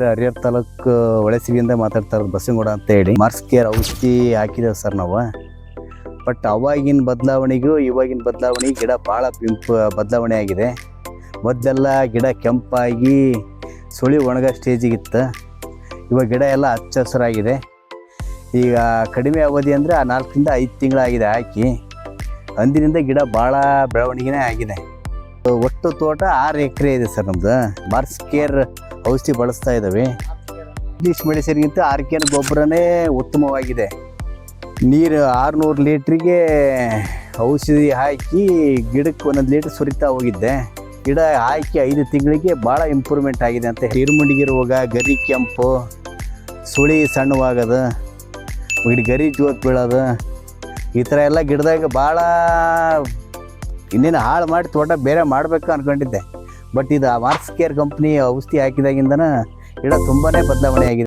ಹರಿಹರ ತಾಲೂಕ್ ಒಳಸಿಗಿಂದ ಮಾತಾಡ್ತಾ ಇರೋದು ಬಸವನಗೌಡ ಅಂತ ಹೇಳಿ. ಮಾರ್ಸ್ ಕೇರ್ ಔಷಧಿ ಹಾಕಿದ್ದೇವೆ ಸರ್ ನಾವು. ಬಟ್ ಅವಾಗಿನ ಬದಲಾವಣೆಗೂ ಇವಾಗಿನ ಬದಲಾವಣೆ ಗಿಡ ಭಾಳ ಪಿಂಪು, ಬದಲಾವಣೆ ಆಗಿದೆ. ಮೊದಲೆಲ್ಲ ಗಿಡ ಕೆಂಪಾಗಿ ಸುಳಿ ಒಣಗ ಸ್ಟೇಜಿಗಿತ್ತು ಇವಾಗ ಗಿಡ ಎಲ್ಲ ಹಚ್ಚ ಹಸಿರಾಗಿದೆ. ಈಗ ಕಡಿಮೆ ಅವಧಿ ಅಂದರೆ ಆ ನಾಲ್ಕರಿಂದ ಐದು ತಿಂಗಳಾಗಿದೆ ಹಾಕಿ. ಅಂದಿನಿಂದ ಗಿಡ ಭಾಳ ಬೆಳವಣಿಗೆನೇ ಆಗಿದೆ. ಒಟ್ಟು ತೋಟ ಆರು ಎಕರೆ ಇದೆ ಸರ್ ನಮ್ಮದು ಮಾರ್ಸ್ ಕೇರ್ ಔಷಧಿ ಬಳಸ್ತಾ ಇದ್ದಾವೆ ಇಂಗ್ಲೀಷ್ ಮೆಡಿಸಿನ್ಗಿಂತ ಆರ್ಕೆನ್ ಗೊಬ್ಬರನೇ ಉತ್ತಮವಾಗಿದೆ. ನೀರು ಆರುನೂರು ಲೀಟ್ರಿಗೆ ಔಷಧಿ ಹಾಕಿ ಗಿಡಕ್ಕೆ ಒಂದೊಂದು ಲೀಟ್ರ್ ಸುರಿತಾ ಹೋಗಿದ್ದೆ. ಗಿಡ ಹಾಕಿ ಐದು ತಿಂಗಳಿಗೆ ಭಾಳ ಇಂಪ್ರೂವ್ಮೆಂಟ್ ಆಗಿದೆ ಅಂತ ಹಿರುಮುಂಡಿಗೆ ರೋಗ ಗರಿ ಕೆಂಪು ಸುಳಿ ಸಣ್ಣವಾಗೋದು ಗಿಡ ಗರಿ ಜೋತ್ ಬೀಳೋದು ಈ ಥರ ಎಲ್ಲ ಗಿಡದಾಗ ಭಾಳ ಇನ್ನೇನು ಹಾಳು ಮಾಡಿ ತೋಟ ಬೇರೆ ಮಾಡಬೇಕು ಅಂದ್ಕೊಂಡಿದ್ದೆ ಬಟ್ ಇದು ಮಾರ್ಕ್ಸ್ ಕೇರ್ ಕಂಪ್ನಿ ಔಷಧಿ ಹಾಕಿದಾಗಿಂದನ ಇಡ ತುಂಬಾ ಬದಲಾವಣೆ ಆಗಿದೆ.